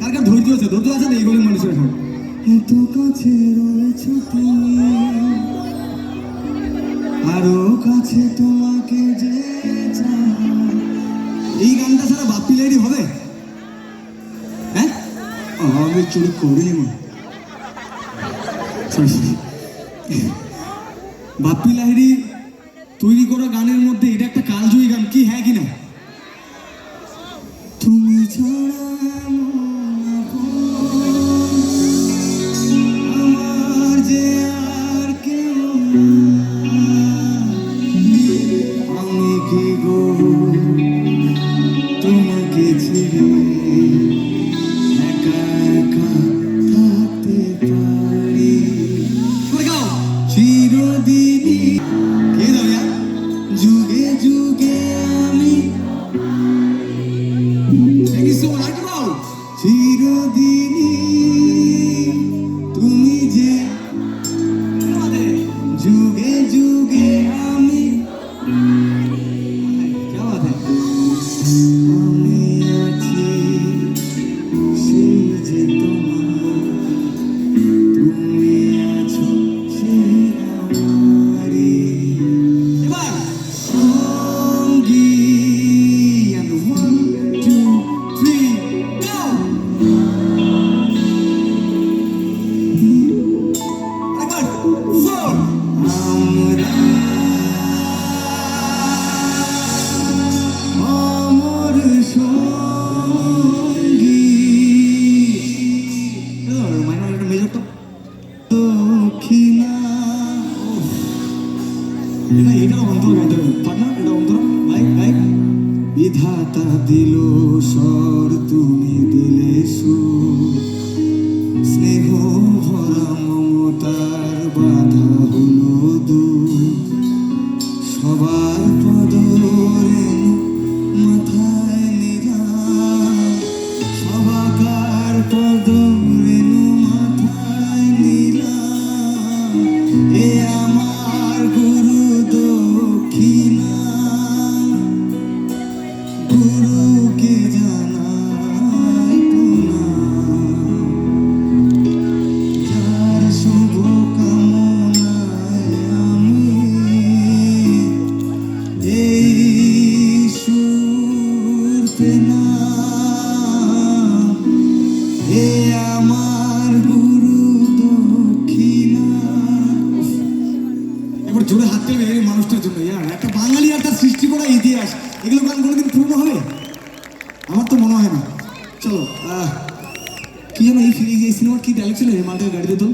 깔깔 돌 뛰어서 너도 하잖아 이거는 말이죠. এত কাছে রয়েছ তুমি আরও কাছে তোমাকে যে এই গানটা ছাড়া বাপ্পি লাইডি হবে? হ্যাঁ? আমি চুরি করিনি। মনে বাপ্পি লাহিড়ি তৈরি করা গানের মধ্যে এটা একটা কালজয়ী গান, কি হ্যাঁ কি না? তুমি ছাড়া থ্যাংক ইউ সো মাচ গাও চিরদিনই এটা এটা অন্তর গাইতে হবে পার্টনার এটা অন্তর ভাই ভাই বিধাতা দিল স্বর তুমি দিলে সুর একবার জোরে হাত তুলবে এই মানুষটার জন্য ইয়ার একটা বাঙালি আর তার সৃষ্টি করা ইতিহাস এগুলো গান কোনোদিন পূর্ণ হবে আমার তো মনে হয় না চলো আহ, কি যেন এই ফিরে এই সিনেমার কি ডায়লগ ছিল এই মাঠের গাড়িতে তো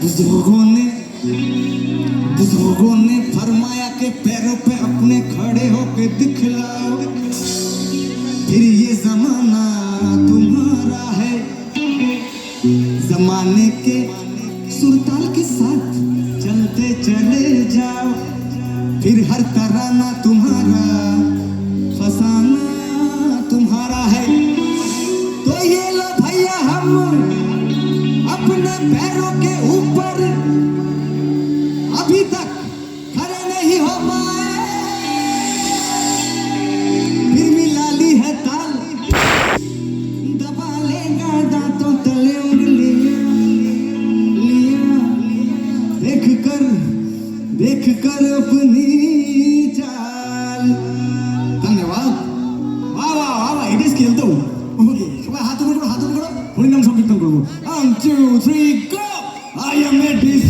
बुजुर्गों ने बुजुर्गों ने फरमाया के पैरों पे अपने खड़े होके दिखलाओ फिर ये जमाना तुम्हारा है जमाने के सुरताल के साथ चलते चले जाओ। फिर हर तराना तुम्हारा, फसाना तुम्हारा है। तो ये लो भैया हम, अपने पैरों के ऊपर देख कर अपनी चाल ধন্যবাদ বাহ বাহ বাহ বাহ এটা স্কেল তো ওকে সবাই হাত উপরে করো হাত উপরে করো হরিনাম সংকীর্তন করবো one two three go I am a dish